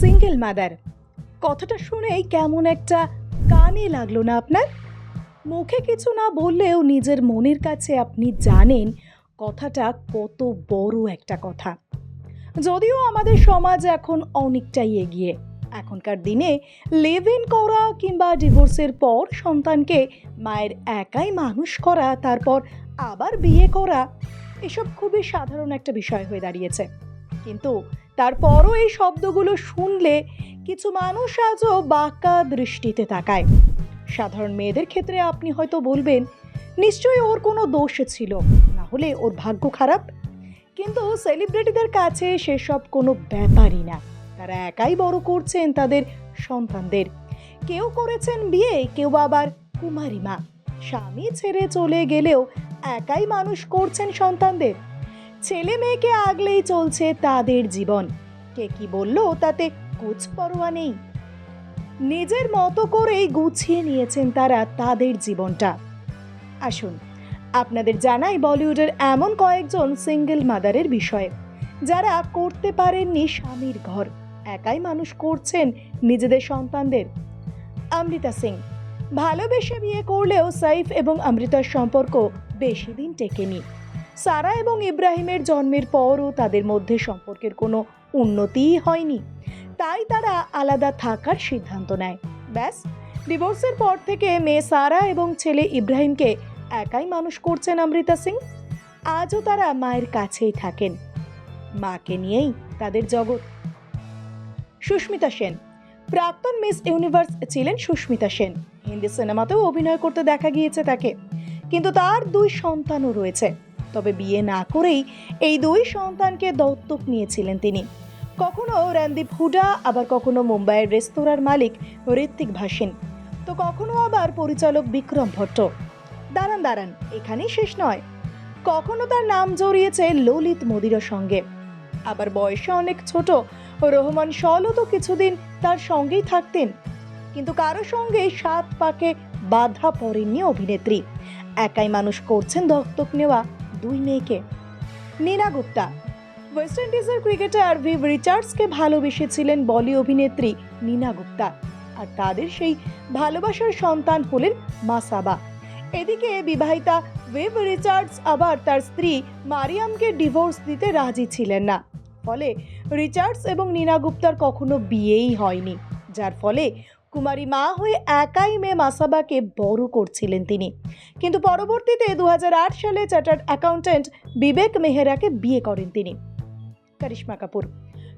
Single mother কথাটা শুনেই কেমন একটা কানে লাগল না আপনার? মুখে কিছু না বললেও নিজের মনের কাছে আপনি জানেন কথাটা কত বড় একটা কথা। যদিও আমাদের সমাজ এখন অনেকটাই এগিয়ে। এখনকার দিনে লিভ ইন করা কিংবা ডিভোর্সের পর সন্তানকে মায়ের একাই মানুষ করা, তারপর আবার বিয়ে করা, এসব খুবই সাধারণ একটা বিষয় হয়ে দাঁড়িয়েছে। কিন্তু তারপরও এই শব্দগুলো শুনলে কিছু মানুষ আজও বাঁকা দৃষ্টিতে তাকায়। সাধারণ মেয়েদের ক্ষেত্রে আপনি হয়তো বলবেন, নিশ্চয়ই ওর কোনো দোষ ছিল, না হলে ওর ভাগ্য খারাপ? কিন্তু সেলিব্রিটিদের কাছে সেসব কোনো ব্যাপারই না। তারা একাই বড় করছেন তাদের সন্তানদের। কেউ করেছেন বিয়ে, কেউ আবার কুমারী মা। স্বামী ছেড়ে চলে গেলেও একাই মানুষ করছেন সন্তানদের। ছেলে মেয়েকে আগলেই চলছে তাদের জীবন। কে কি বলল তাতে কুচ পরোয়া নেই। নিজের মতো করেই গুছিয়ে নিয়েছেন তারা তাদের জীবনটা। আসুন, আপনাদের জানাই বলিউডের এমন কয়েকজন সিঙ্গেল মাদারের বিষয়ে। যারা করতে পারেননি স্বামীর ঘর। একাই মানুষ করছেন নিজেদের সন্তানদের। অমৃতা সিং, ভালোবেসে বিয়ে করলেও সাইফ এবং অমৃতার সম্পর্ক বেশি দিন টেকেনি। সারা এবং ইব্রাহিমের জন্মের পরও তাদের মধ্যে সম্পর্কের কোনো উন্নতিই হয়নি। তাই তারা আলাদা থাকার সিদ্ধান্ত নেয়। ব্যাস ডিভোর্সের পর থেকে মেয়ে সারা এবং ছেলে ইব্রাহিমকে একাই মানুষ করছেন অমৃতা সিং। আজও তারা মায়ের কাছেই থাকেন। মাকে নিয়েই তাদের জগৎ। সুস্মিতা সেন। প্রাক্তন মিস ইউনিভার্স ছিলেন সুস্মিতা সেন। হিন্দি সিনেমাতেও অভিনয় করতে দেখা গিয়েছে তাকে। কিন্তু তার দুই সন্তানও রয়েছে। তবে বিয়ে না করেই এই দুই সন্তানকে দত্তক নিয়েছিলেন তিনি। কখনো রণদীপ হুডা, আবার কখনো মুম্বাইয়ের রেস্তোরাঁর মালিক ঋত্বিক ভাসিন। তো কখনো আবার পরিচালক বিক্রম ভট্ট। দাঁড়ান দাঁড়ান, এখানেই শেষ নয়। কখনো তার নাম জড়িয়েছে ললিত মোদির সঙ্গে। আবার বয়সে অনেক ছোট, রোহমান শলও তো কিছুদিন তার সঙ্গেই থাকতেন। কিন্তু কারও সঙ্গে সাত পাকে বাধা পড়েননি অভিনেত্রী। একাই মানুষ করছেন দত্তক নেওয়া। দুই মেয়েকে। নীনা গুপ্তা। ওয়েস্ট ইন্ডিজের ক্রিকেটার ভিভ রিচার্ডসকে ভালোবেসেছিলেন বলি অভিনেত্রী নীনা গুপ্তা। আর তাদের সেই ভালোবাসার সন্তান হলেন মাসাবা এদিকে বিবাহিতা ভিভ রিচার্ডস আবার তার স্ত্রী মারিয়ামকে ডিভোর্স দিতে রাজি ছিলেন না। ফলে রিচার্ডস এবং নীনা গুপ্তার কখনো বিয়েই হয়নি। যার ফলে কুমারী মা হয়ে একাই মেয়ে মাসাবাকে বড় করছিলেন তিনি। কিন্তু পরবর্তীতে দু হাজার আট সালে চার্টার্ড অ্যাকাউন্ট্যান্ট বিবেক মেহরাকে বিয়ে করেন তিনি। করিশ্মা কাপুর।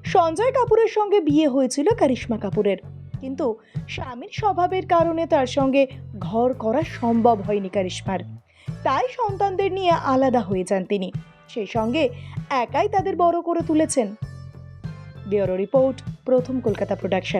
সঞ্জয় কাপুরের সঙ্গে বিয়ে হয়েছিল করিশ্মা কাপুরের। কিন্তু স্বামীর স্বভাবের কারণে তার সঙ্গে ঘর করা সম্ভব হয়নি করিশ্মার। তাই সন্তানদের নিয়ে আলাদা হয়ে যান তিনি। সেই সঙ্গে একাই তাদের বড় করে তুলেছেন। ব্যুরো রিপোর্ট, প্রথম কলকাতা প্রোডাকশন।